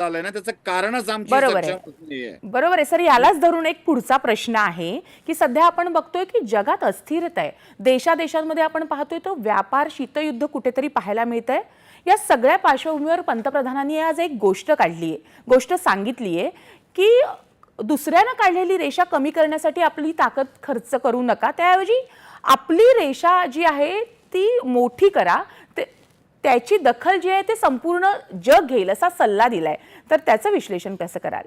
आलंय ना त्याचं कारणच आमची बरोबर आहे. बरोबर आहे. सर यालाच धरून एक पुढचा प्रश्न आहे की सध्या आपण बघतोय की जगात अस्थिरता आहे. देशादेशांमध्ये आपण पाहतोय तो व्यापार शीतयुद्ध कुठेतरी पाहायला मिळत आहे या सगळ्या पार्श्वभूमीवर पंतप्रधानांनी आज एक गोष्ट काढली आहे गोष्ट सांगितली आहे की दुसऱ्यानं काढलेली रेषा कमी करण्यासाठी आपली ताकद खर्च करू नका. त्याऐवजी आपली रेषा जी आहे ती मोठी करा. त्याची दखल जी आहे ते संपूर्ण जग घेईल असा सल्ला दिलाय. तर त्याचं विश्लेषण कसं कराल?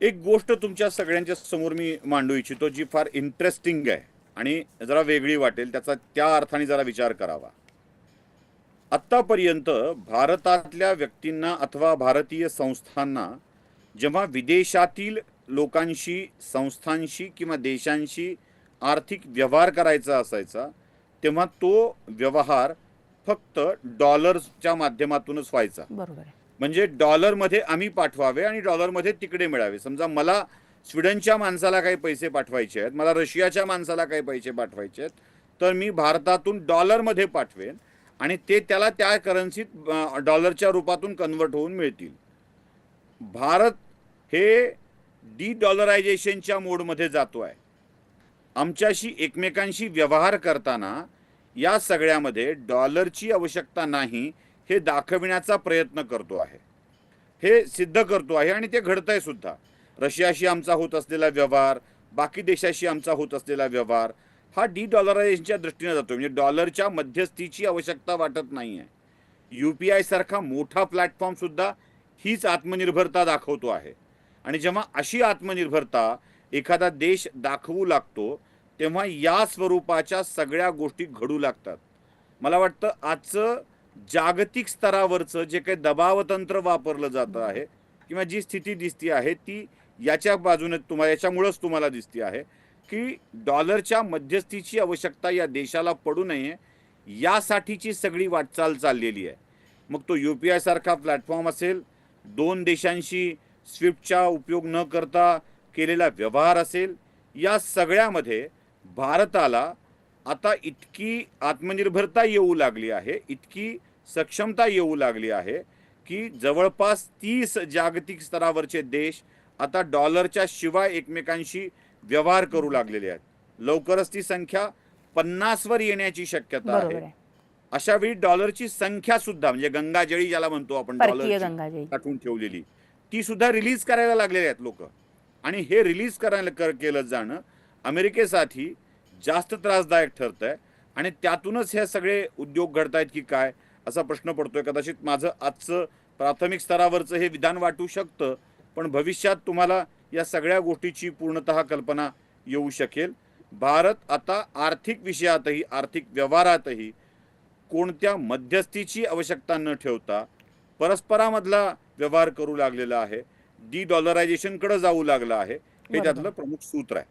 एक गोष्ट तुमच्या सगळ्यांच्या समोर मी मांडू इच्छितो जी फार इंटरेस्टिंग आहे आणि जरा वेगळी वाटेल त्याचा त्या अर्थाने जरा विचार करावा. आत्तापर्यंत भारतातल्या व्यक्तींना अथवा भारतीय संस्थांना जेव्हा विदेशातील लोकांशी संस्थांशी किंवा देशांशी आर्थिक व्यवहार करायचा असायचा तेव्हा तो व्यवहार फक्त डॉलर्सच्या माध्यमातूनच व्हायचा. बरोबर आहे. म्हणजे डॉलरमध्ये आम्ही पाठवावे आणि डॉलरमध्ये तिकडे मिळावे. समजा मला स्वीडनच्या माणसाला काही पैसे पाठवायचे आहेत मला रशियाच्या माणसाला काही पैसे पाठवायचे आहेत तर मी भारतातून डॉलरमध्ये पाठवेन आणि ते त्याला त्या करन्सीत डॉलरच्या रूपातून कन्वर्ट होऊन मिळतील. भारत हे डी डॉलरायझेशनच्या मोडमध्ये जातो आहे. आमच्याशी एकमेकांशी व्यवहार करताना या सगळ्यामध्ये डॉलरची आवश्यकता नाही हे दाखविण्याचा प्रयत्न करतो आहे. हे सिद्ध करतो आहे आणि ते घडतंय सुद्धा. रशियाशी आमचा होत असलेला व्यवहार बाकी देशाशी आमचा होत असलेला व्यवहार हा डी डॉलरायझेशनच्या दृष्टीने जातो. म्हणजे डॉलरच्या मध्यस्थीची आवश्यकता वाटत नाही आहे यू पी आयसारखा मोठा प्लॅटफॉर्मसुद्धा हीच आत्मनिर्भरता दाखवतो आहे. आणि जेव्हा अशी आत्मनिर्भरता एखादा देश दाखवू लागतो तेव्हा या स्वरूपाच्या सगळ्या गोष्टी घडू लागतात. मला वाटतं आजचं जागतिक स्तरावरचं जे काही दबावतंत्र वापरलं जातं आहे किंवा जी स्थिती दिसती आहे ती याच्या बाजूने तुम्हाला याच्यामुळंच तुम्हाला दिसते आहे की डॉलरच्या मध्यस्थीची आवश्यकता या देशाला पडू नये यासाठीची सगळी वाटचाल चाललेली आहे. मग तो यू पी आयसारखा प्लॅटफॉर्म असेल दोन देशांशी स्विफ्टचा उपयोग न करता केलेला व्यवहार असेल या सगळ्यामध्ये भारताला आता इतकी आत्मनिर्भरता येऊ लागली आहे इतकी सक्षमता येऊ लागली आहे की जवळपास तीस जागतिक स्तरावरचे देश आता डॉलरच्या शिवाय एकमेकांशी व्यवहार करू लागलेले आहेत. लवकरच ती संख्या पन्नासवर येण्याची शक्यता आहे. अशा वेळी डॉलरची संख्या सुद्धा म्हणजे गंगाजळी ज्याला म्हणतो आपण गंगाजळी. साठवून ठेवलेली ती सुद्धा रिलीज करायला लागलेले आहेत लोक. आणि हे रिलीज करायला कर केलं जाणं अमेरिकेसाठी जास्त त्रासदायक ठरत आहे आणि त्यातूनच हे सगळे उद्योग घडतायत की काय असा प्रश्न पडतोय. कदाचित माझं आजचं प्राथमिक स्तरावरचं हे विधान वाटू शकतं पण भविष्यात तुम्हाला या सगळ्या गोष्टीची पूर्णतः कल्पना येऊ शकेल. भारत आता आर्थिक विषयातही आर्थिक व्यवहारातही कोणत्या मध्यस्थीची आवश्यकता न ठेवता परस्परामधला व्यवहार करू लागलेला आहे. डी डॉलरायझेशनकडे जाऊ लागला आहे. हे. त्यातलं प्रमुख सूत्र आहे.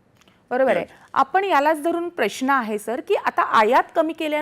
बरोबर आहे. आपण यालाच धरून प्रश्न आहे सर की आता आयात कमी केल्या